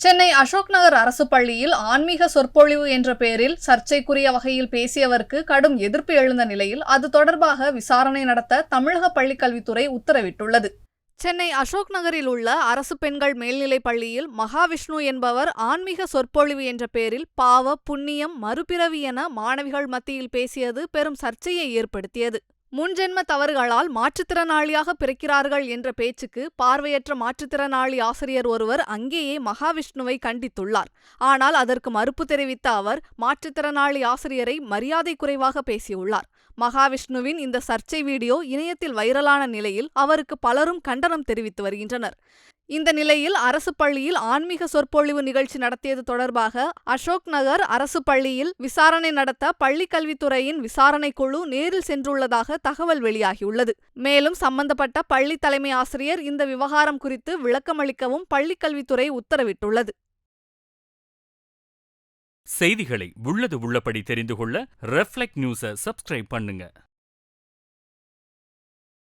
சென்னை அசோக் நகர் அரசு பள்ளியில் ஆன்மீக சொற்பொழிவு என்ற பெயரில் சர்ச்சைக்குரிய வகையில் பேசியவருக்கு கடும் எதிர்ப்பு எழுந்த நிலையில் அது தொடர்பாக விசாரணை நடத்த தமிழக பள்ளிக்கல்வித்துறை உத்தரவிட்டுள்ளது. சென்னை அசோக் நகரில் உள்ள அரசு பெண்கள் மேல்நிலைப் பள்ளியில் மகாவிஷ்ணு என்பவர் ஆன்மீக சொற்பொழிவு என்ற பெயரில் பாவ புண்ணியம் மறுபிறவி என மாணவிகள் மத்தியில் பேசியது பெரும் சர்ச்சையை ஏற்படுத்தியது. முன்ஜென்ம தவறுகளால் மாற்றுத்திறனாளியாக பிறக்கிறார்கள் என்ற பேச்சுக்கு பார்வையற்ற மாற்றுத்திறனாளி ஆசிரியர் ஒருவர் அங்கேயே மகாவிஷ்ணுவை கண்டித்துள்ளார். ஆனால் அதற்கு மறுப்பு தெரிவித்த அவர் மாற்றுத்திறனாளி ஆசிரியரை மரியாதை குறைவாக பேசியுள்ளார். மகாவிஷ்ணுவின் இந்த சர்ச்சை வீடியோ இணையத்தில் வைரலான நிலையில் அவருக்கு பலரும் கண்டனம் தெரிவித்து வருகின்றனர். இந்த நிலையில் அரசு பள்ளியில் ஆன்மீக சொற்பொழிவு நிகழ்ச்சி நடத்தியது தொடர்பாக அசோக் நகர் அரசு பள்ளியில் விசாரணை நடத்த பள்ளிக் கல்வித்துறையின் விசாரணை குழு நேரில் சென்றுள்ளதாக தகவல் வெளியாகியுள்ளது. மேலும் சம்பந்தப்பட்ட பள்ளி தலைமை ஆசிரியர் இந்த விவகாரம் குறித்து விளக்கமளிக்கவும் பள்ளிக்கல்வித்துறை உத்தரவிட்டுள்ளது. செய்திகளை உள்ளது உள்ளபடி தெரிந்து கொள்ள ரெஃப்ளெக்ட் நியூஸை சப்ஸ்கிரைப் பண்ணுங்க.